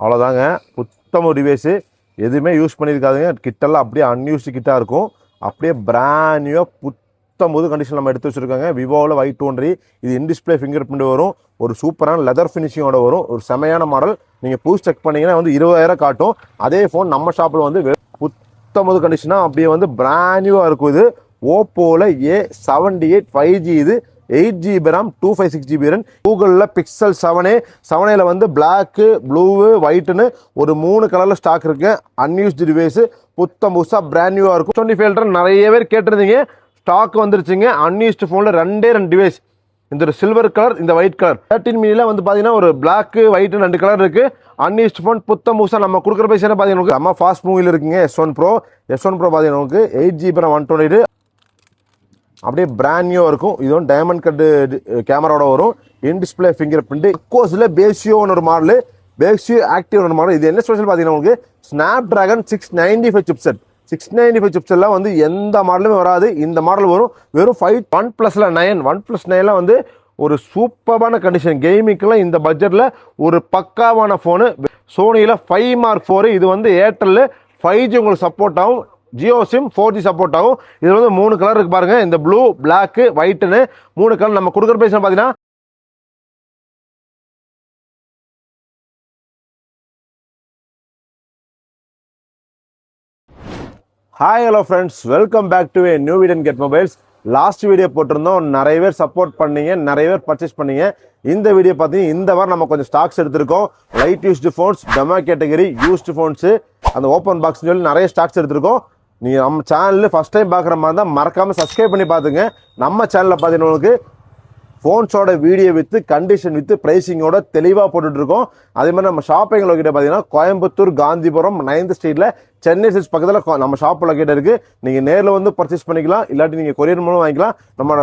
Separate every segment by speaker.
Speaker 1: அவ்வளோதாங்க புத்தம் டிவைஸு எதுவுமே யூஸ் பண்ணியிருக்காதுங்க. கிட்டெல்லாம் அப்படியே அன்யூஸ்டு கிட்டாக இருக்கும். அப்படியே பிராண்ட் நியூவாக புத்தம் புது கண்டிஷன் நம்ம எடுத்து வச்சுருக்காங்க. விவோவில் ஒயிட் டூன்றி இது இன்டிஸ்பிளே ஃபிங்கர் பிரிண்ட் வரும். ஒரு சூப்பரான லெதர் ஃபினிஷிங்கோட வரும். ஒரு செமையான மாடல் நீங்கள் புதுசு செக் பண்ணிங்கன்னா வந்து இருபதாயிரம் காட்டும். அதே ஃபோன் நம்ம ஷாப்பில் வந்து வெ- புத்தம் புது கண்டிஷனாக அப்படியே வந்து பிராண்ட் நியூவாக இருக்கும் இது. ஓப்போவில் A seventy eight five G இது. Eight GB RAM two five six GB RAM கூகுளில் பிக்சல் செவனே செவனேல வந்து பிளாக்கு ப்ளூவு ஒயிட்டுன்னு ஒரு மூணு கலரில் ஸ்டாக் இருக்கு. அன்யூஸ்டு டிவைஸு புத்தம் புதுசாக பிராண்ட் நியூவாக இருக்கும். டுவெண்ட்டி ஃபில்டர் நிறைய பேர் கேட்டிருந்தீங்க. ஸ்டாக் வந்துருச்சுங்க. அன்யூஸ்டு ஃபோனில் ரெண்டே ரெண்டு டிவைஸ் இந்த சில்வர் கலர் இந்த ஒயிட் கலர் தேர்ட்டின் மினியில் வந்து பார்த்தீங்கன்னா ஒரு பிளாக்கு ஒயிட் ரெண்டு கலர் இருக்குது அன்யூஸ்ட் ஃபோன் புத்தம் புதுசாக நம்ம கொடுக்குற பைசா பார்த்தீங்கன்னா நம்ம ஃபாஸ்ட் மூவியில் இருக்குங்க S one pro S one pro பார்த்தீங்கன்னா எயிட் ஜிபி ஒன் டுவெண்ட்டி அப்படியே பிராண்ட் நியூ இருக்கும். இது வந்து டைமண்ட் கட்டு கேமராவோட வரும். இன் டிஸ்பிளே ஃபிங்கர் பிரிண்ட் கோஸில் பேசியோன்னு ஒரு மாடல் பேசியோ ஆக்டிவ் ஒரு மாடல் இது என்ன ஸ்பெஷல் பார்த்தீங்கன்னா உங்களுக்கு? Snapdragon six ninety five chipset six ninety five சிப்செட்லாம் வந்து எந்த மாடலுமே வராது. இந்த மாடல் வரும். வெறும் ஃபைவ் ஒன் ப்ளஸில் நைன் ஒன் ப்ளஸ் நைன்லாம் வந்து ஒரு சூப்பரான கண்டிஷன் கேமிங்கெலாம் இந்த பட்ஜெட்டில் ஒரு பக்காவான ஃபோனு சோனியில் ஃபைவ் மார்க் ஃபோரு இது வந்து ஏர்டெல்லு ஃபைவ் ஜி உங்களுக்கு சப்போர்ட் ஆகும். Jio SIM four G support ஆகும். இதில் வந்து மூணு கலர் இருக்கு பாருங்க. இந்த ப்ளூ பிளாக்கு ஒயிட்டுன்னு மூணு கலர் நம்ம கொடுக்குற பிரைஸ் பார்த்தீங்கன்னா hi hello friends welcome back to a new video Get Mobiles last video போட்டிருந்தோம். நிறைய பேர் சப்போர்ட் பண்ணீங்க. நிறைய பேர் பர்ச்சேஸ் பண்ணீங்க. இந்த வீடியோ பார்த்தீங்கன்னா இந்த வாரம் நம்ம கொஞ்சம் ஸ்டாக்ஸ் எடுத்திருக்கோம். Light used phones demo category used phones அந்த ஓப்பன் பாக்ஸ்னு சொல்லி நிறைய ஸ்டாக்ஸ் எடுத்திருக்கோம். நீங்கள் நம்ம சேனலில் ஃபஸ்ட் டைம் பார்க்குற மாதிரி தான் மறக்காமல் சப்ஸ்கிரைப் பண்ணி பார்த்துங்க. நம்ம சேனலில் பார்த்தீங்கன்னா உங்களுக்கு ஃபோன்ஸோட வீடியோ வித்து கண்டிஷன் வித்து ப்ரைஸிங்கோட தெளிவாக போட்டுட்ருக்கோம். அதே மாதிரி நம்ம ஷாப்பிங் லொக்கேட் பார்த்தீங்கன்னா கோயம்புத்தூர் காந்திபுரம் நைன்த் ஸ்ட்ரீட்டில் சென்னை சிக்ஸ் பக்கத்தில் நம்ம ஷாப் லொக்கேட் இருக்குது நீங்கள் நேரில் வந்து பர்ச்சேஸ் பண்ணிக்கலாம். இல்லாட்டி நீங்கள் கொரியர் மூலம் வாங்கிக்கலாம். நம்ம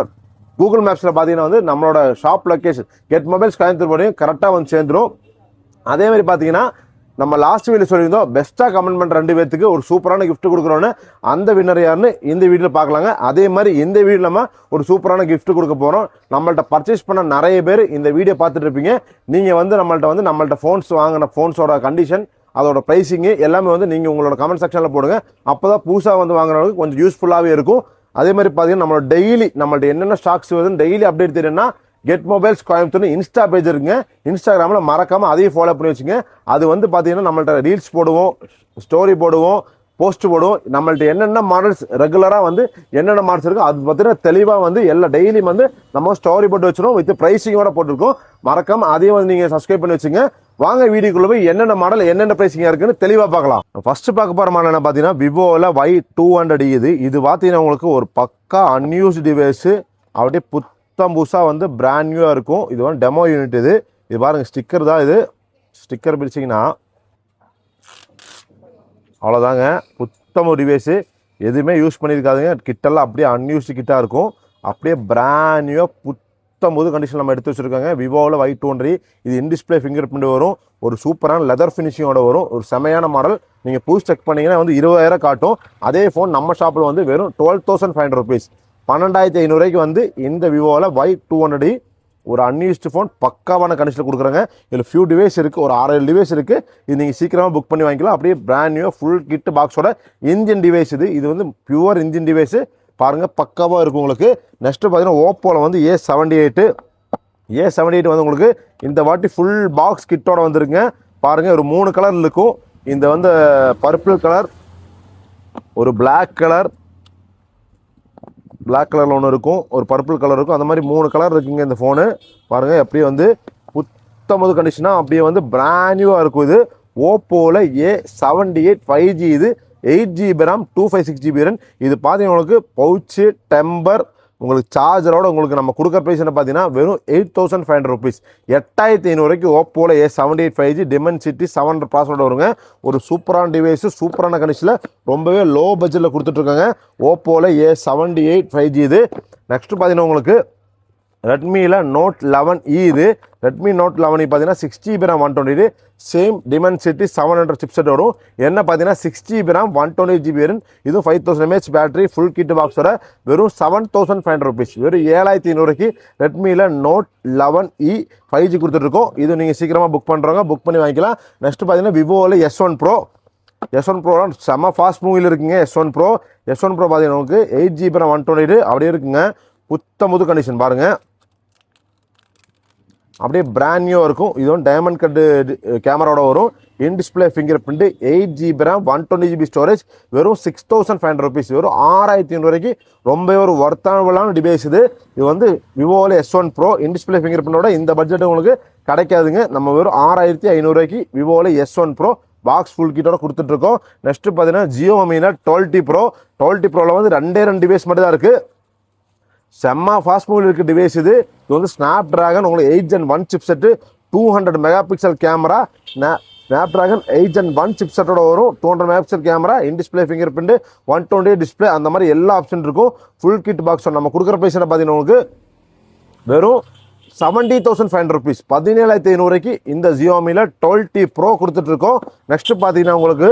Speaker 1: கூகுள் மேப்ஸில் பார்த்தீங்கன்னா வந்து நம்மளோட shop location Get Mobiles Coimbatore போடையும் கரெக்டாக வந்து சேர்ந்துடும் அதே மாதிரி பார்த்தீங்கன்னா நம்ம லாஸ்ட் வீடியோ சொல்லியிருந்தோம் பெஸ்ட்டாக கமெண்ட் பண்ணுற ரெண்டு பேர்த்துக்கு ஒரு சூப்பரான கிஃப்ட் கொடுக்குறோன்னு அந்த வின்னர் யாருன்னு இந்த வீடியோவில் பார்க்கலாங்க. அதே மாதிரி இந்த வீடியோ நம்ம ஒரு சூப்பரான கிஃப்ட் கொடுக்க போகிறோம் நம்மள்ட்ட பர்ச்சேஸ் பண்ண நிறைய பேர் இந்த வீடியோ பார்த்துட்டு இருப்பீங்க. நீங்கள் வந்து நம்மள்ட்ட வந்து நம்மள்ட்ட ஃபோன்ஸ் வாங்கின ஃபோன்ஸோட கண்டிஷன் அதோட ப்ரைஸிங்கு எல்லாமே வந்து நீங்கள் உங்களோட கமெண்ட் செக்ஷனில் போடுங்க. அப்போ தான் புதுசாக வந்து வாங்குறவங்களுக்கு கொஞ்சம் யூஸ்ஃபுல்லாகவே இருக்கும். அதே மாதிரி பார்த்தீங்கன்னா நம்மளோட டெய்லி நம்மள்ட்ட என்னென்ன ஸ்டாக்ஸ் வருதுன்னு டெய்லி அப்டேட் தெரியும்னா Get Mobiles Coimbatore Insta page இருக்குங்க. இன்ஸ்டாகிராமில் மறக்காமல் அதையும் ஃபாலோ பண்ணி வச்சுங்க. அது வந்து பார்த்தீங்கன்னா நம்மள்ட்ட ரீல்ஸ் போடுவோம் ஸ்டோரி போடுவோம் போஸ்ட் போடுவோம். நம்மள்ட்ட என்னென்ன மாடல்ஸ் ரெகுலராக வந்து என்னென்ன மாடல்ஸ் இருக்கோ அது பார்த்தீங்கன்னா தெளிவாக வந்து எல்லா டெய்லியும் வந்து நம்ம ஸ்டோரி போட்டு வச்சிருவோம். வித் ப்ரைஸிங்கோட போட்டிருக்கோம். மறக்காம அதையும் வந்து நீங்கள் சப்ஸ்கிரைப் பண்ணி வச்சுங்க. வாங்க வீடியோக்குள்ள போய் என்னென்ன மாடல் என்னென்ன ப்ரைஸிங்காக இருக்குன்னு தெளிவாக பார்க்கலாம். ஃபர்ஸ்ட் பார்க்க போகிற மாடல் என்ன பார்த்தீங்கன்னா விவோவில் வை டூ ஹண்ட்ரட் இது. இது பார்த்தீங்கன்னா உங்களுக்கு ஒரு பக்கா அன்யூஸ் டிவைஸு அப்படியே புத்தம் புதுசாக வந்து பிராண்ட் நியூவாக இருக்கும். இது வந்து டெமோ யூனிட் இது. இது பாருங்க ஸ்டிக்கர் தான் இது. ஸ்டிக்கர் பிடிச்சிங்கன்னா அவ்வளோதாங்க புத்தம் டிவைஸு எதுவுமே யூஸ் பண்ணியிருக்காதுங்க கிட்டெல்லாம் அப்படியே அன்யூஸ்டு கிட்டாக இருக்கும். அப்படியே பிராண்ட் நியூவாக புத்தம் புது கண்டிஷன் நம்ம எடுத்து வச்சுருக்காங்க. விவோவில் ஒயிட் டூன்றி இது இன்டிஸ்பிளே ஃபிங்கர் பிரிண்ட் வரும். ஒரு சூப்பரான லெதர் ஃபினிஷிங்கோட வரும். ஒரு செமையான மாடல் நீங்கள் புதுசு செக் பண்ணிங்கன்னா வந்து இருபதாயிரம் காட்டும். அதே ஃபோன் நம்ம ஷாப்பில் வந்து வெறும் twelve thousand five hundred rupees பன்னெண்டாயிரத்தி ஐநூறுரூவாய்க்கு வந்து இந்த விவோவில் வை டூ ஹண்ட்ரட் ஒரு அன்யூஸ்டு ஃபோன் பக்காவான கண்டிஷனில் கொடுக்குறாங்க. இதில் ஃபியூ டிவைஸ் இருக்குது ஒரு ஆறு ஏழு டிவைஸ் இருக்குது இது நீங்கள் சீக்கிரமாக புக் பண்ணி வாங்கிக்கலாம். அப்படியே பிராண்ட் நியூ ஃபுல் கிட் பாக்ஸோட இன்ஜின் டிவைஸ் இது. இது வந்து பியூர் இன்ஜின் டிவைஸு பாருங்கள் பக்காவாக இருக்கும் உங்களுக்கு. நெக்ஸ்ட்டு பார்த்தீங்கன்னா ஓப்போவில் வந்து A seventy eight A seventy eight வந்து உங்களுக்கு இந்த வாட்டி ஃபுல் பாக்ஸ் கிட்டோட வந்துருங்க பாருங்கள் ஒரு மூணு கலர் இருக்கும். இந்த வந்து பர்பிள் கலர் ஒரு பிளாக் கலர் பிளாக் கலரில் ஒன்று இருக்கும் ஒரு பர்பிள் கலர் இருக்கும். அந்த மாதிரி மூணு கலர் இருக்குங்க இந்த ஃபோனு பாருங்கள் எப்படியும் வந்து புத்தம்பது கண்டிஷனாக அப்படியே வந்து பிராண்ட் நியூவாக இருக்கும் இது. ஓப்போவில் A seventy eight five G இது eight GB RAM two five six GB RAM இது பார்த்தீங்கன்னா உங்களுக்கு பவுச்சு டெம்பர் உங்களுக்கு சார்ஜரோட உங்களுக்கு நம்ம கொடுக்குற ப்ரைஸ் என்ன பார்த்தீங்கன்னா வெறும் eight thousand five hundred rupees எட்டாயிரத்தி ஐநூறுக்கு ஓப்போவில் A seventy eight five G Dimensity seven hundred ப்ராசோட வருங்க. ஒரு சூப்பரான டிவைஸு சூப்பரான கண்டிஷனில் ரொம்பவே லோ பட்ஜெட்டில் கொடுத்துட்ருக்காங்க ஓப்போவில் A seventy eight five G இது. நெக்ஸ்ட்டு பார்த்தீங்கன்னா உங்களுக்கு ரெட்மியில் நோட் லெவன் இ இது. ரெட்மி நோட் லெவன் பார்த்தீங்கன்னா six GB RAM one twenty same Dimensity seven hundred chipset வரும். என்ன பார்த்தீங்கன்னா six GB RAM one twenty GB வரும் இதுவும் five thousand mAh battery full kit பாக்ஸோட வெறும் seven thousand five hundred rupees வெறும் ஏழாயிரத்தி ஐநூறுக்கு ரெட்மியில் Note eleven E five G e கொடுத்துட்ருக்கோம் இது நீங்கள் சீக்கிரமாக புக் பண்ணுறவங்க புக் பண்ணி வாங்கிக்கலாம். நெக்ஸ்ட் பார்த்தீங்கன்னா விவோவில் S one Pro S one Pro செம்ம ஃபாஸ்ட் மூவியில் இருக்குங்க. S one Pro S one Pro பார்த்தீங்கன்னா உங்களுக்கு எயிட் ஜிபி ஒன் டுவெண்ட்டி அப்படியே இருக்குங்க. புத்த முது கண்டிஷன் பாருங்கள் அப்படியே பிராண்ட் நியூ இருக்கும். இதுவும் டைமண்ட் கட்டு கேமராவோட வரும். In display fingerprint eight GB RAM one twenty GB storage வெறும் six thousand five hundred rupees வெறும் ஆறாயிரத்தி ஐநூறு வரைக்கும் ரொம்ப ஒரு ஒர்த்தானவலான டிவைஸ் இது. இது வந்து விவோவில் S one Pro in display finger பிரிண்டோட இந்த பட்ஜெட் உங்களுக்கு கிடைக்காதுங்க. நம்ம வெறும் ஆறாயிரத்தி ஐநூறுரூவாய்க்கு விவோவில் S one Pro box full கிட்டோட கொடுத்துட்ருக்கோம் நெக்ஸ்ட்டு பார்த்தீங்கன்னா Xiaomi twelve T Pro twelve T ப்ரோவில் வந்து ரெண்டே ரெண்டு டிவைஸ் மட்டும் தான் இருக்குது செம்ம ஃபாஸ்ட் மூவில் இருக்க டிவைஸ் இது. இது வந்து ஸ்னாப் ட்ராகன் உங்களுக்கு eight Gen one chipset two hundred megapixel camera Snapdragon eight Gen one chip செட்டோட வரும். Two hundred megapixel camera in display fingerprint one twenty display அந்த மாதிரி எல்லா ஆப்ஷன் இருக்கும். ஃபுல் கிட் பாக்ஸ் நம்ம கொடுக்குற பிரைஸ் பார்த்தீங்கன்னா உங்களுக்கு? வெறும் seventy thousand five hundred rupees பதினேழாயிரத்தி ஐநூறுக்கு இந்த ஜியோமியில் டுவெல் டி ப்ரோ கொடுத்துட்ருக்கோம். நெக்ஸ்ட்டு பார்த்தீங்கன்னா உங்களுக்கு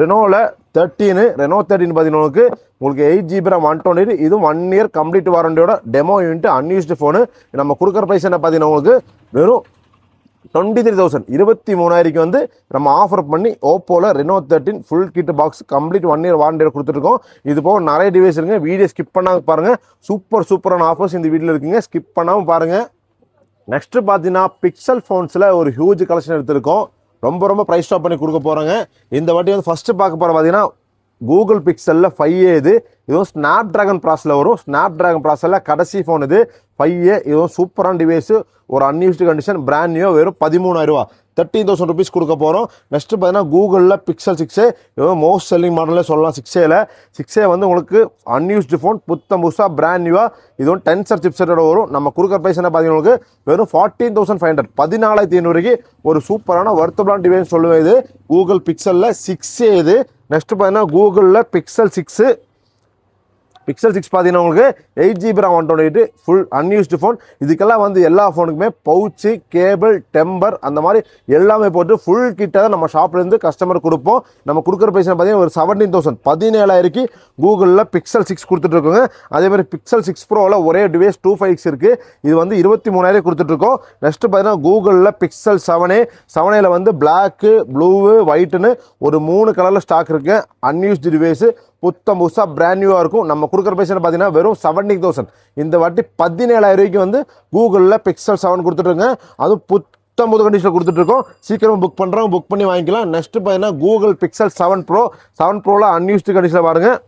Speaker 1: ரெனோவில் தேர்ட்டீனு ரெனோ தேர்ட்டின் பார்த்தீங்கன்னா உங்களுக்கு உங்களுக்கு eight GB RAM one twenty இதுவும் ஒன் இயர் கம்ப்ளீட் வாரண்டியோட டெமோ யூனிட் அன்யூஸ்டு ஃபோனு நம்ம கொடுக்குற ப்ரைஸ் என்ன பார்த்தீங்கன்னா உங்களுக்கு? வெறும் டுவெண்ட்டி த்ரீ தௌசண்ட் இருபத்தி மூணாயிரக்கு வந்து நம்ம ஆஃபர் பண்ணி ஓப்போவில் Reno thirteen full kit box complete one year வாரண்டியோட கொடுத்துருக்கோம் இது போக நிறைய டிவைஸ் இருக்குங்க. வீடியோ ஸ்கிப் பண்ணாமல் பாருங்கள் சூப்பர் சூப்பரான ஆஃபர்ஸ் இந்த வீடியோவில் இருக்குங்க. ஸ்கிப் பண்ணாமல் பாருங்கள் நெக்ஸ்ட் பார்த்தீங்கன்னா பிக்சல் ஃபோன்ஸில் ஒரு ஹியூஜ் கலெக்ஷன் எடுத்திருக்கோம். ரொம்ப ரொம்ப ப்ரைஸ் ஸ்டாப் பண்ணி கொடுக்க போகிறாங்க இந்த வாட்டி வந்து ஃபஸ்ட்டு பார்க்க போகிற பார்த்தீங்கன்னா கூகுள் பிக்சலில் ஃபைவ் ஏ இது. இதுவும் ஸ்னாப் ட்ராகன் ப்ராஸில் வரும். ஸ்னாப் ட்ராகன் ப்ராஸில் கடைசி ஃபோன் இது. ஃபைவ் ஏ இதுவும் சூப்பரான டிவைஸு ஒரு அன்யூஸ்டு கண்டிஷன் பிராண்ட் நியூ வெறும் பதிமூணாயிரரூவா தேர்ட்டீன் தௌசண்ட் ருபீஸ் கொடுக்க போகிறோம் நெக்ஸ்ட்டு பார்த்தீங்கன்னா கூகுளில் பிக்சல் சிக்ஸே இதுவும் மோஸ்ட் செல்லிங் மாடலே சொல்லலாம். சிக்ஸேல சிக்ஸே வந்து உங்களுக்கு அன்யூஸ்டு ஃபோன் புத்தம் புதுசாக பிராண்ட் நியூவாக இதுவும் டென்சர் சிப்செட்டோட வரும். நம்ம கொடுக்குற ப்ரைஸ் என்ன பார்த்தீங்கன்னா உங்களுக்கு வெறும் ஃபார்ட்டீன் தௌசண்ட் ஃபைவ் ஹண்ட்ரட் பதினாலாயிரத்தி ஐநூறுக்கு ஒரு சூப்பரான வர்த்தபிளான் டிவைஸ் சொல்லுவேன் இது. கூகுள் பிக்சலில் சிக்ஸே இது. நெக்ஸ்ட்டு பார்த்தீங்கன்னா கூகுளில் பிக்சல் சிக்ஸு பிக்சல் சிக்ஸ் பார்த்தீங்கன்னா உங்களுக்கு eight GB RAM one twenty eight full unused phone இதுக்கெல்லாம் வந்து எல்லா ஃபோனுக்குமே பவுச்சு கேபிள் டெம்பர் அந்த மாதிரி எல்லாமே போட்டு ஃபுல் கிட்ட தான் நம்ம ஷாப்லேருந்து கஸ்டமர் கொடுப்போம். நம்ம கொடுக்குற பைசா பார்த்தீங்கன்னா ஒரு செவன்டீன் தௌசண்ட் பதினேழாயிரக்கு கூகுளில் பிக்சல் சிக்ஸ் கொடுத்துட்ருக்கோங்க. அதே மாதிரி பிக்சல் சிக்ஸ் ப்ரோவில் ஒரே டிவைஸ் டூ ஃபைவ் இருக்குது இது வந்து இருபத்தி மூணாயிரம் கொடுத்துட்ருக்கோம். நெக்ஸ்ட் பார்த்தீங்கன்னா கூகுளில் பிக்சல் செவனே செவனேல வந்து பிளாக்கு ப்ளூவு ஒயிட்டுன்னு ஒரு மூணு கலரில் ஸ்டாக் இருக்குது அன்யூஸ்டு டிவைஸு புத்தம் புதுசாக பிராண்ட் நியூவாக இருக்கும். நம்ம கொடுக்குற பைசா பார்த்தீங்கன்னா வெறும் செவன்டி தௌசண்ட் இந்த வாட்டி பதினேழாயிரம் ரூபாய்க்கு வந்து கூகுளில் பிக்சல் செவன் கொடுத்துட்ருங்க அதுவும் புத்தம் புது கண்டிஷனில் கொடுத்துட்ருக்கோம் சீக்கிரம் புக் பண்ணுறோம் புக் பண்ணி வாங்கிக்கலாம். நெக்ஸ்ட்டு பார்த்தீங்கன்னா Google Pixel seven Pro seven ப்ரோவில் unused கண்டிஷனில் பாருங்கள்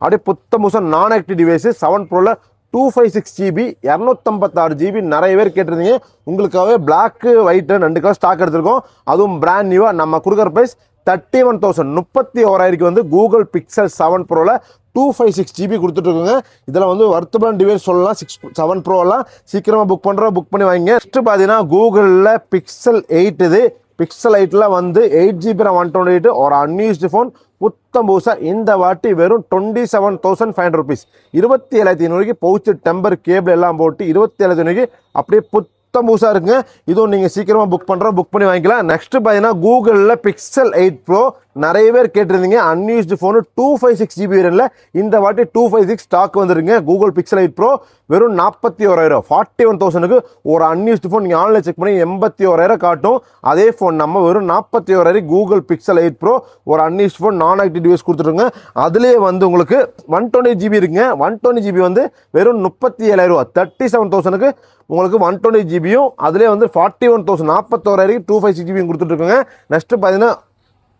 Speaker 1: அப்படியே புத்தம் புதுசாக நான் ஆக்டிவ் டிவைஸு செவன் ப்ரோவில் டூ ஃபைவ் சிக்ஸ் ஜிபி இரநூத்தம்பத்தாறு ஜிபி நிறைய பேர் கேட்டிருந்தீங்க. உங்களுக்காகவே பிளாக்கு ஒயிட்டு ரெண்டு கலர் ஸ்டாக் எடுத்திருக்கோம். அதுவும் பிராண்ட் நியூவாக நம்ம கொடுக்குற ப்ரைஸ் தேர்ட்டி ஒன் தௌசண்ட் முப்பத்தி ஓராயிரக்கு வந்து கூகுள் பிக்சல் செவன் ப்ரோவில் டூ ஃபைவ் சிக்ஸ் ஜிபி கொடுத்துட்ருக்குங்க இதில் வந்து வர்த்தபிளான டிவைஸ் சொல்லலாம். சிக்ஸ் செவன் ப்ரோலாம் சீக்கிரமாக புக் பண்ணுறோம் புக் பண்ணி வாங்கிங்க. நெக்ஸ்ட்டு பார்த்தீங்கன்னா கூகுளில் பிக்சல் எயிட் இது. பிக்சல் எயிட்டில் வந்து eight GB one twenty eight ஒரு அன்யூஸ்டு ஃபோன் புத்தம் புதுசாக இந்த வாட்டி வெறும் twenty seven thousand five hundred rupees இருபத்தி ஏழாயிரத்தி ஐநூறுக்கு பவுச்சு டெம்பர் கேபிள் எல்லாம் போட்டு இருபத்தி ஏழாயிரத்தி ஐநூறுக்கு அப்படியே புத் சுத்தம் புதுசாக இருக்குங்க. இதுவும் நீங்கள் சீக்கிரமாக புக் பண்ணுறோம் புக் பண்ணி வாங்கிக்கலாம். நெக்ஸ்ட் பார்த்தீங்கன்னா கூகுளில் பிக்சல் எயிட் ப்ரோ நிறைய பேர் கேட்டிருந்தீங்க. Unused phone two five six GB வேரியன்ல இந்த வாட்டி டூ ஃபைவ் சிக்ஸ் ஸ்டாக் வந்துருங்க. கூகுள் பிக்சல் எயிட் ப்ரோ வெறும் நாற்பத்தி ஓராயிரம் ஃபார்ட்டி ஒன் தௌசண்ட்க்கு ஒரு அன்யூஸ்டு ஃபோன் நீங்கள் ஆன்லைன் செக் பண்ணி எண்பத்தி ஓராயிரம் காட்டும். அதே ஃபோன் நம்ம வெறும் நாற்பத்தி ஓராயிரம் கூகுள் பிக்சல் எயிட் ப்ரோ ஒரு unused phone non active device கொடுத்துருங்க அதுலேயே வந்து உங்களுக்கு ஒன் டுவெண்ட்டி ஜிபி இருக்குங்க. ஒன் டுவெண்ட்டி ஜிபி வந்து வெறும் முப்பத்தி ஏழாயிரூவா தேர்ட்டி செவன் தௌசண்ட்க்கு உங்களுக்கு ஒன் டுவெண்ட்டி ஜிபியும் அதிலே வந்து ஃபார்ட்டி ஒன் தௌசண்ட் நாற்பத்தோராயிரம் டூ ஃபைவ் சிக்ஸ் ஜிபியும் கொடுத்துட்ருக்கோங்க நெக்ஸ்ட்டு பார்த்தீங்கன்னா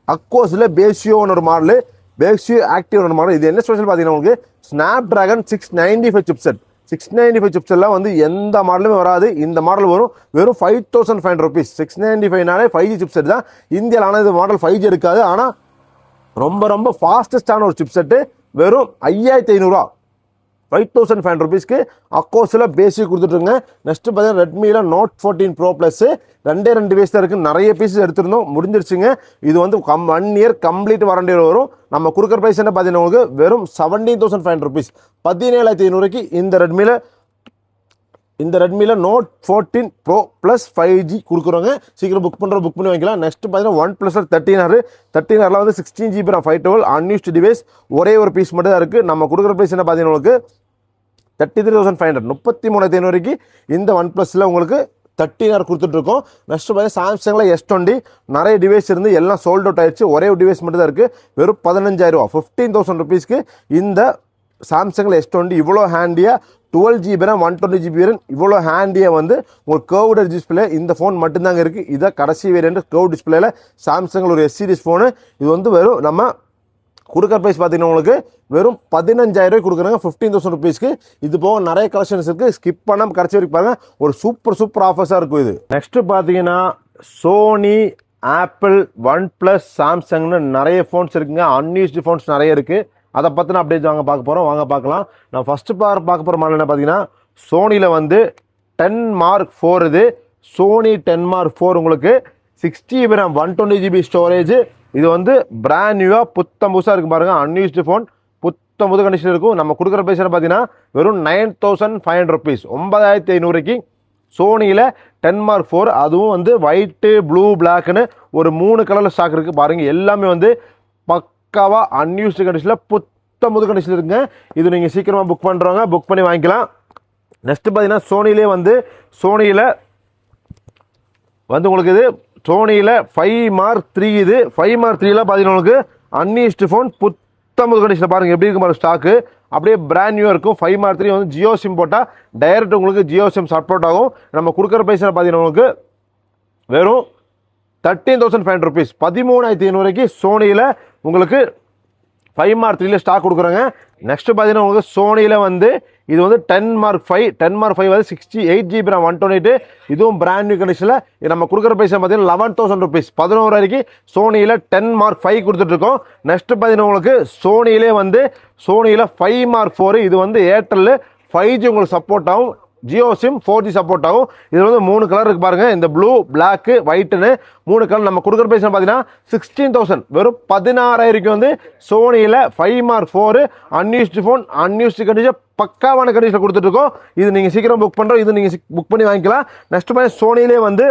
Speaker 1: அக்கோஸில் பேசியோன்னு ஒரு மாடலு பேசியோ ஆக்டிவ் ஒரு மாடல் இது என்ன ஸ்பெஷல் பார்த்தீங்கன்னா உங்களுக்கு? Snapdragon six ninety five chipset six ninety five சிப்ஸ்லாம் வந்து எந்த மாடலுமே வராது. இந்த மாடல் வரும் வெறும் five thousand five hundred rupees six ninety ஃபைவ்னாலே five G chipset தான். இந்தியாவில் ஆனால் இது மாடல் ஃபைவ் ஜி இருக்காது ஆனால் ரொம்ப ரொம்ப ஃபாஸ்டஸ்டான ஒரு சிப்செட்டு வெறும் ஐயாயிரத்தி ஐநூறுரூவா ஃபைவ் தௌசண்ட் ஃபைவ் ருபீஸ்க்கு அக்கோஸில் பேசிக் கொடுத்துட்ருங்க நெக்ஸ்ட்டு பார்த்தீங்கன்னா ரெட்மியில் நோட் ஃபோர்டீன் ப்ரோ ப்ளஸ்ஸு ரெண்டே ரெண்டு பீஸ் தான் இருக்குது நிறைய பீஸஸ் எடுத்திருந்தோம். முடிஞ்சிருச்சுங்க. இது வந்து come one year complete warranty வரும். நம்ம கொடுக்குற ப்ரைஸ் என்ன பார்த்தீங்கன்னா உங்களுக்கு வெறும் செவன்டீன் தௌசண்ட் ஃபைவ் ருபீஸ் பதினேழாயிரத்தி ஐநூறுக்கு இந்த ரெட்மியில் இந்த ரெட்மியில் Note fourteen Pro plus five G கொடுக்குறோங்க. சீக்கிரம் புக் பண்ணுற புக் பண்ணி வாங்கிக்கலாம். நெக்ஸ்ட் பார்த்தீங்கன்னா ஒன் ப்ளஸ் தேர்ட்டின் ஆறு தேர்ட்டின் ஆரில் வந்து sixteen GB five twelve unused device ஒரே ஒரு பீஸ் மட்டும் தான் இருக்குது நம்ம கொடுக்குற ப்ரைஸ் என்ன பார்த்தீங்கன்னா உங்களுக்கு thirty three thousand five hundred முப்பத்தி மூணாயிரத்தி ஐநூறுக்கு இந்த ஒன் ப்ளஸில் உங்களுக்கு தேர்ட்டினார் கொடுத்துட்ருக்கோம். நெக்ஸ்ட் பார்த்தீங்கன்னா சாம்சங்கில் எஸ் டுவெண்ட்டி நிறைய டிவைஸ் இருந்து எல்லாம் சோல்ட் அவுட் ஆயிடுச்சு. ஒரே ஒரு டிவைஸ் மட்டும் தான் இருக்குது வெறும் பதினஞ்சாயிரம் ஃபிஃப்டீன் தௌசண்ட் ருபீஸ்க்கு இந்த சாம்சங்கில் எஸ் டுவெண்ட்டி இவ்வளோ ஹேண்டியாக twelve GB RAM one twenty GB RAM இவ்வளோ ஹேண்டியாக வந்து உங்களுக்கு கேர்வ்டு டிஸ்பிளே இந்த ஃபோன் மட்டும்தாங்க இருக்குது இதை கடைசி வேரியண்ட் கேர்வ் டிஸ்பிளேயில் சாம்சங்கில் ஒரு எஸ் சீரிஸ் ஃபோனு இது வந்து வெறும் நம்ம கொடுக்குற ப்ரைஸ் பார்த்தீங்கன்னா உங்களுக்கு வெறும் பதினஞ்சாயிரரூபாய் கொடுக்குறாங்க. ஃபிஃப்டீன் தௌசண்ட் ருபீஸ்க்கு இது போக நிறைய கலெக்ஷன்ஸ் இருக்குது ஸ்கிப் பண்ணாமல் கடைசி வரைக்கும் பாருங்கள் ஒரு சூப்பர் சூப்பர் ஆஃபர்ஸாக இருக்கும் இது. நெக்ஸ்ட்டு பார்த்தீங்கன்னா சோனி ஆப்பிள் ஒன் ப்ளஸ் சாம்சங்னு நிறைய ஃபோன்ஸ் இருக்குங்க. அன்யூஸ்டு ஃபோன்ஸ் நிறைய இருக்குது அதை பற்றின அப்டேட் வாங்க பார்க்க போகிறோம் வாங்க பார்க்கலாம். நான் ஃபஸ்ட்டு பார் பார்க்க போகிற மாடல் என்ன பார்த்தீங்கன்னா சோனியில் வந்து டென் மார்க் ஃபோர் இது. சோனி டென் மார்க் ஃபோர் உங்களுக்கு sixty GB RAM one twenty GB storage இது வந்து பிராண்ட் நியூவாக புத்தம் புதுசாக இருக்கும் பாருங்கள் அன்யூஸ்டு ஃபோன் புத்தம் புது கண்டிஷன் இருக்கும். நம்ம கொடுக்குற பைசா பார்த்தீங்கன்னா வெறும் nine thousand five hundred rupees ஒன்பதாயிரத்தி ஐநூறுக்கு சோனியில் டென் மார்க் ஃபோர் அதுவும் வந்து ஒயிட்டு ப்ளூ பிளாக்னு ஒரு மூணு கலரில் ஸ்டாக் இருக்குது பாருங்கள் எல்லாமே வந்து பக்காவாக அன்யூஸ்டு கண்டிஷனில் புத்தம் புது கண்டிஷன் இருக்குங்க. இது நீங்கள் சீக்கிரமாக புக் பண்ணுறவங்க புக் பண்ணி வாங்கிக்கலாம். நெக்ஸ்ட்டு பார்த்தீங்கன்னா சோனிலே வந்து சோனியில் வந்து உங்களுக்கு இது சோனியில் ஃபைவ் மார்க் த்ரீ இது. ஃபைவ் மார்க் த்ரீலாம் பார்த்தீங்கன்னா உங்களுக்கு அன்இஸ்டு ஃபோன் புத்தம்பது கண்டிஷனில் பாருங்கள் எப்படி இருக்கு பாருங்கள் ஸ்டாக்கு அப்படியே பிராண்ட் நியூ இருக்கும். ஃபைவ் மார்க் த்ரீ வந்து ஜியோ சிம் போட்டால் டைரக்ட் உங்களுக்கு ஜியோ சிம் சப்போர்ட் ஆகும். நம்ம கொடுக்குற பைசா பார்த்தீங்கன்னா உங்களுக்கு வெறும் thirteen thousand five hundred rupees பதிமூணாயிரத்தி ஐநூறுக்கு சோனியில் உங்களுக்கு ஃபைவ் மார்க் த்ரீல ஸ்டாக் கொடுக்குறாங்க. நெக்ஸ்ட் பார்த்தீங்கன்னா உங்களுக்கு சோனியில் வந்து இது வந்து ten mark five ten mark five வந்து sixty eight GB one twenty இதுவும் பிராண்ட் நியூ கண்டிஷனில் நம்ம கொடுக்குற பைசா பார்த்தீங்கன்னா லெவன் தௌசண்ட் ருபீஸ் பதினோரு வரைக்கும் சோனியில் டென் மார்க் ஃபைவ் கொடுத்துட்ருக்கோம். நெக்ஸ்ட் பார்த்தீங்கன்னா உங்களுக்கு சோனியிலே வந்து சோனியில் ஃபைவ் மார்க் ஃபோர் இது வந்து ஏர்டெல்லு ஃபைவ் ஜி உங்களுக்கு சப்போர்ட் ஆகும். Jio SIM four G support ஆகும். இதில் வந்து மூணு கலர் இருக்குது பாருங்கள் இந்த ப்ளூ பிளாக்கு ஒயிட்டுன்னு மூணு கலர் நம்ம கொடுக்குற பிரைஸ் பார்த்தீங்கன்னா சிக்ஸ்டீன் தௌசண்ட் வெறும் பதினாறாயிரக்கும் வந்து சோனியில் five mark four unused phone unused condition பக்காவான கண்டிஷனில் கொடுத்துட்ருக்கோம் இது நீங்கள் சீக்கிரம் புக் பண்ணுறோம் இது நீங்கள் புக் பண்ணி வாங்கிக்கலாம். நெக்ஸ்ட் மாதிரி சோனிலே வந்து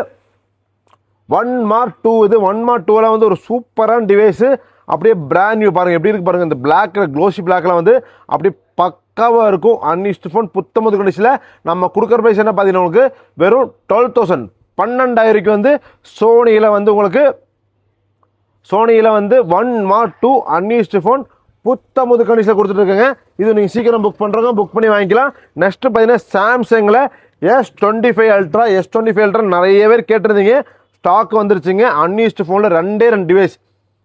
Speaker 1: ஒன் மார்க் டூ இது ஒன் மார்க் டூவில் வந்து ஒரு சூப்பரான டிவைஸு அப்படியே பிராண்ட் நியூ பாருங்கள் எப்படி இருக்கு பாருங்கள் இந்த பிளாக்கில் க்ளோசி பிளாக்லாம் வந்து அப்படியே பக்காவாக இருக்கும். அன்இஸ்ட் ஃபோன் புத்தம்பது கண்டிஷனில் நம்ம கொடுக்குற ப்ரைஸ் என்ன பார்த்தீங்கன்னா உங்களுக்கு? வெறும் டுவெல் தௌசண்ட் பன்னெண்டாயிரக்கு வந்து சோனியில் வந்து உங்களுக்கு சோனியில் வந்து one mark two unused phone புத்தமுது கண்டிஷனில் கொடுத்துட்ருக்கேங்க இது நீங்கள் சீக்கிரம் புக் பண்ணுறவங்க புக் பண்ணி வாங்கிக்கலாம். நெக்ஸ்ட்டு பார்த்தீங்கன்னா சாம்சங்கில் S twenty five ultra S twenty five ultra நிறைய பேர் கேட்டிருந்தீங்க. ஸ்டாக் வந்துருச்சுங்க. அன்யூஸ்டு ஃபோனில் ரெண்டே ரெண்டு டிவைஸ்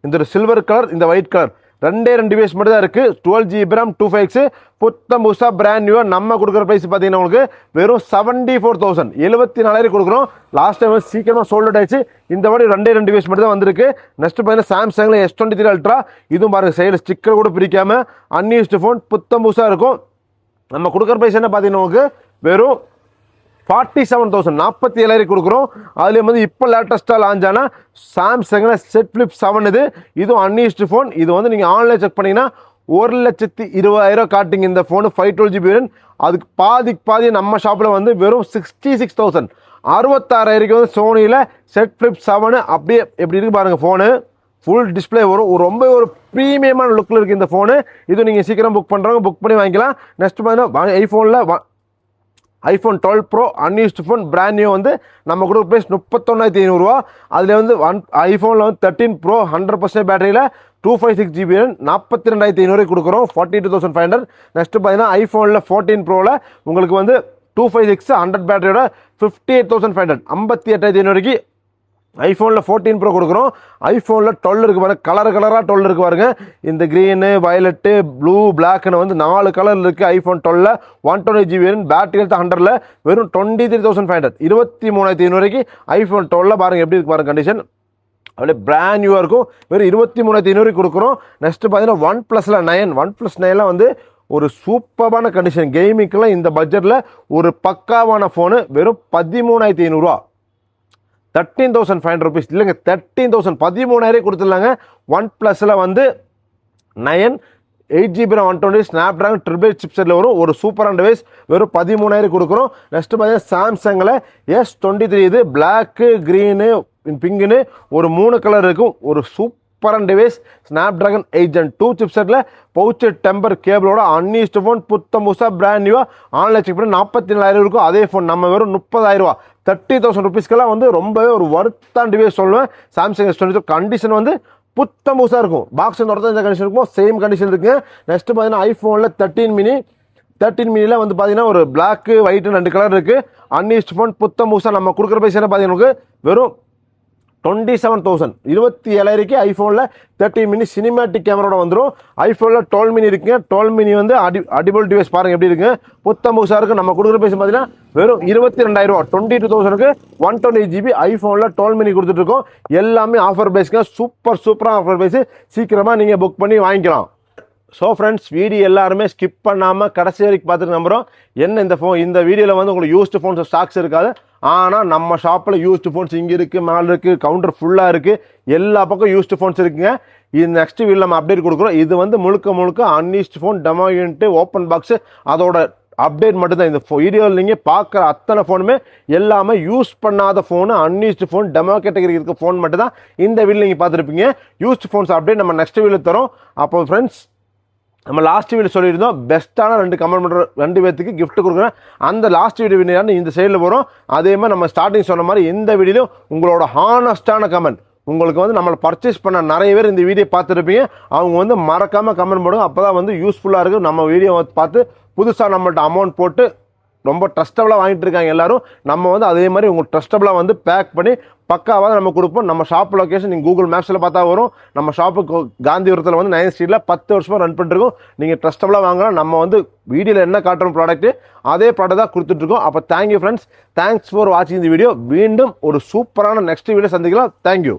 Speaker 1: இந்த ஒரு சில்வர் கலர் இந்த ஒயிட் கலர் ரெண்டே ரெண்டு டிவைஸ் மட்டும் தான் இருக்குது டுவெல் ஜிபிராம் டூ ஃபைவ்ஸு புத்தம் புதுசாக பிராண்ட் நியூவாக நம்ம கொடுக்குற ப்ரைஸ் பார்த்தீங்கன்னா உங்களுக்கு வெறும் செவன்டி ஃபோர் தௌசண்ட் எழுபத்தி நாலாயிரம் கொடுக்குறோம். லாஸ்ட் டைம் சீக்கிரமாக சோல்ட் அவுட் ஆயிடுச்சு. இந்த மாதிரி ரெண்டே ரெண்டு டிவைஸ் மட்டும் தான் வந்திருக்கு. நெக்ஸ்ட் பார்த்தீங்கன்னா சாம்சங்கில் எஸ் டுவெண்ட்டி த்ரீ அல்ட்ரா இதுவும் பாருங்கள் சைடு ஸ்டிக்கர் கூட பிரிக்காமல் அன்யூஸ்டு ஃபோன் புத்தம் புதுசாக இருக்கும். நம்ம கொடுக்குற ப்ரைஸ் என்ன பார்த்தீங்கன்னா உங்களுக்கு வெறும் ஃபார்ட்டி செவன் தௌசண்ட் நாற்பத்தி ஏழாயிரம் கொடுக்குறோம். அதுலேயும் வந்து இப்போ லேட்டஸ்ட்டாக லான்ச் ஆனால் சாம்சங்கில் செட் ஃப்ளிப் செவன் இது. இதுவும் அன்யூஸ்டு ஃபோன் இது வந்து நீங்கள் ஆன்லைன் செக் பண்ணிங்கன்னா ஒரு லட்சத்தி இருபதாயிரம் காட்டுங்க இந்த ஃபோனு ஃபைவ் டுவெல் ஜிபி அதுக்கு பாதிக்கு பாதி நம்ம ஷாப்பில் வந்து வெறும் சிக்ஸ்டி சிக்ஸ் தௌசண்ட் அறுபத்தாறாயிரக்கு வந்து சோனியில் செட் ஃப்ளிப் செவனு அப்படியே எப்படி இருக்கு பாருங்கள் ஃபோனு ஃபுல் டிஸ்பிளே வரும். ரொம்ப ஒரு ப்ரீமியமான லுக்கில் இருக்குது இந்த ஃபோனு இது நீங்கள் சீக்கிரம் புக் பண்ணுறவங்க புக் பண்ணி வாங்கிக்கலாம். நெக்ஸ்ட் பார்த்தீங்கன்னா ஐஃபோனில் iPhone twelve pro unused phone brand new வந்து நம்ம கொடுக்குற ப்ரைஸ் முப்பத்தொன்னாயிரத்தி ஐநூறுரூவா அதில் வந்து ஒன் ஐஃபோனில் வந்து தேர்ட்டின் ப்ரோ ஹண்ட்ரட் பர்சன்ட் பேட்டரியில் டூ ஃபைவ் சிக்ஸ் ஜிபி நாற்பத்தி ரெண்டாயிரத்தி ஐநூறு கொடுக்குறோம். Forty two thousand five hundred next பார்த்தீங்கன்னா ஐஃபோனில் ஃபோர்டீன் ப்ரோவில் உங்களுக்கு வந்து two five six hundred பேட்டரியோட fifty eight thousand five hundred ஐம்பத்தி எட்டாயிரத்தி ஐநூறுக்கு ஐஃபோனில் ஃபோர்டீன் ப்ரோ கொடுக்குறோம். ஐஃபோனில் டுவெல் இருக்குது பாருங்க. கலர் கலராக டுவெல் இருக்குது பாருங்க. இந்த க்ரீனு வயலட்டு ப்ளூ பிளாக்னு வந்து நாலு கலர் இருக்குது ஐஃபோன் டுவெல்ல ஒன் டுவெண்ட்டி ஜிபி பேட்டரி எடுத்து ஹண்ட்ரடில் வெறும் twenty three thousand five hundred இருபத்தி மூணாயிரத்தி ஐநூறுக்கு ஐஃபோன் டுவெல்ல பாருங்கள் எப்படி இருக்கு பாருங்கள் கண்டிஷன் அப்படியே பிராண்ட் நியூவாக இருக்கும். வெறும் இருபத்தி மூணாயிரத்தி ஐநூறுக்கு கொடுக்குறோம். நெக்ஸ்ட்டு பார்த்தீங்கன்னா ஒன் ப்ளஸில் நயன் ஒன் ப்ளஸ் நைனில் வந்து ஒரு சூப்பரான கண்டிஷன் கேமிங்க்கெல்லாம் இந்த பட்ஜெட்டில் ஒரு பக்காவான ஃபோனு வெறும் பதிமூணாயிரத்தி ஐநூறுரூவா thirteen thousand five hundred rupees இல்லைங்க தேர்ட்டீன் தௌசண்ட் பதிமூணாயிரம் கொடுத்துருலாங்க ஒன் ப்ளஸில் வந்து nine eight GB one twenty Snapdragon triple சிப்செட்டில் வரும். ஒரு சூப்பரான டிவைஸ் வெறும் பதிமூணாயிரம் கொடுக்குறோம். நெக்ஸ்ட் பார்த்தீங்கன்னா சாம்சங்கில் எஸ் டுவெண்ட்டி த்ரீ இது பிளாக்கு க்ரீனு பிங்குன்னு ஒரு மூணு கலர் இருக்கும். ஒரு soup device Snapdragon eight gen two சிப்செட்டில் pouch temper கேபிளோட அன்யூஸ்டு ஃபோன் புத்த முசா பிராண்ட் நியூவாக ஆன்லைன் செக் பண்ணி நாற்பத்தி நாலாயிரம் இருக்கும் அதே ஃபோன் நம்ம வெறும் முப்பதாயிரம் ரூபா தேர்ட்டி தௌசண்ட் ருபீஸ்க்கெல்லாம் வந்து ரொம்பவே ஒரு வருத்தான டிவைஸ் சொல்லுவேன். சாம்சங் எஸ் டுவெண்ட்டி கண்டிஷன் வந்து புத்தம் புதுசாக இருக்கும். பாக்ஸ் தொடர்ந்து இந்த கண்டிஷன் இருக்கும் சேம் கண்டிஷன் இருக்குங்க. நெக்ஸ்ட் பார்த்தீங்கன்னா ஐஃபோனில் தேர்ட்டீன் மினி தேர்ட்டின் மினியில் வந்து பார்த்தீங்கன்னா ஒரு பிளாக்கு ஒயிட்டு ரெண்டு கலர் இருக்குது அன்யூஸ்ட் ஃபோன் புத்தம் புதுசாக நம்ம கொடுக்குற பைசா பார்த்தீங்கன்னா வெறும் டுவெண்ட்டி செவன் தௌசண்ட் இருபத்தி ஏழாயிரக்கு ஐஃபோனில் தேர்ட்டி மினி சினிமேட்டிக் கேமராவோட வந்துடும் ஐஃபோனில் டுவெல் மினி இருக்குங்க. டுவெல் மினி வந்து அடி அடிபல் டிவைஸ் பாருங்கள் எப்படி இருக்கு புத்தம் சாருக்கு நம்ம கொடுக்குற பேசி பார்த்தீங்கன்னா வெறும் இருபத்தி ரெண்டாயிரம் டுவெண்ட்டி டூ தௌசண்ட்க்கு ஒன் டுவெண்ட்டி ஜிபி ஐஃபோனில் டுவெல் மினி கொடுத்துட்ருக்கோம் எல்லாமே ஆஃபர் பேஸ்ங்க சூப்பர் சூப்பராக ஆஃபர் பேஸ் சீக்கிரமாக நீங்கள் புக் பண்ணி வாங்கிக்கலாம். ஸோ ஃப்ரெண்ட்ஸ் வீடியோ எல்லாருமே ஸ்கிப் பண்ணாமல் கடைசி வரைக்கும் பார்த்துட்டு நம்புகிறோம் என்ன இந்த ஃபோன் இந்த வீடியோவில் வந்து உங்களுக்கு யூஸ்டு ஃபோன்ஸ் ஸ்டாக்ஸ் இருக்காது. ஆனால் நம்ம ஷாப்பில் யூஸ்டு ஃபோன்ஸ் இங்கே இருக்குது மேலே இருக்குது கவுண்டர் ஃபுல்லாக இருக்குது எல்லா பக்கம் யூஸ்டு ஃபோன்ஸ் இருக்குங்க. இது நெக்ஸ்ட் வீடியோ நம்ம அப்டேட் கொடுக்குறோம். இது வந்து முழுக்க முழுக்க unused phone demo unit open box அதோட அப்டேட் மட்டும்தான். இந்த வீடியோவில் நீங்கள் பார்க்குற அத்தனை ஃபோனுமே எல்லாமே யூஸ் பண்ணாத phone unused phone demo category இருக்க ஃபோன் மட்டும் தான் இந்த வீடியோ நீங்கள் பார்த்துருப்பீங்க. யூஸ்டு ஃபோன்ஸ் அப்டேட் நம்ம நெக்ஸ்ட் வீடியோ தரோம். அப்போ ஃப்ரெண்ட்ஸ் நம்ம லாஸ்ட் வீடியோ சொல்லியிருந்தோம் பெஸ்ட்டான ரெண்டு கமெண்ட் பண்ணுற ரெண்டு பேர்த்துக்கு கிஃப்ட் கொடுக்குறேன். அந்த லாஸ்ட் வீடியோ வினியான்னு இந்த சைடில் வரும் அதே மாதிரி நம்ம ஸ்டார்டிங் சொன்ன மாதிரி இந்த வீடியோலையும் உங்களோட ஹானஸ்டான கமெண்ட் உங்களுக்கு வந்து நம்மளை பர்ச்சேஸ் பண்ண நிறைய பேர் இந்த வீடியோ பார்த்துருப்பீங்க. அவங்க வந்து மறக்காமல் கமெண்ட் போடுங்க. அப்போ தான் வந்து யூஸ்ஃபுல்லாக இருக்கும். நம்ம வீடியோ பார்த்து புதுசாக நம்மள்ட்ட அமௌண்ட் போட்டு ரொம்ப ட்ரஸ்டபுளாக வாங்கிட்டு இருக்காங்க எல்லாரும். நம்ம வந்து அதே மாதிரி உங்கள் ட்ரஸ்டபுளாக வந்து பேக் பண்ணி பக்காவாக நம்ம கொடுப்போம். நம்ம ஷாப் லொக்கேஷன் நீங்கள் கூகுள் மேப்ஸில் பார்த்தா வரும். நம்ம ஷாப்புக்கு காந்திபுரத்தில் வந்து நைன் ஸ்ட்ரீட்டில் பத்து வருஷமாக ரன் பண்ணிருக்கோம் நீங்கள் ட்ரஸ்டபுளாக வாங்கலாம் நம்ம வந்து வீடியோவில் என்ன காட்டுறோம் ப்ராடக்ட்டு அதே ப்ராடக்ட் தான் கொடுத்துட்ருக்கோம் அப்போ தேங்க்யூ ஃப்ரெண்ட்ஸ் தேங்க்ஸ் ஃபார் வாட்சிங் இந்த வீடியோ மீண்டும் ஒரு சூப்பரான நெக்ஸ்ட் வீடியோ சந்திக்கலாம். தேங்க்யூ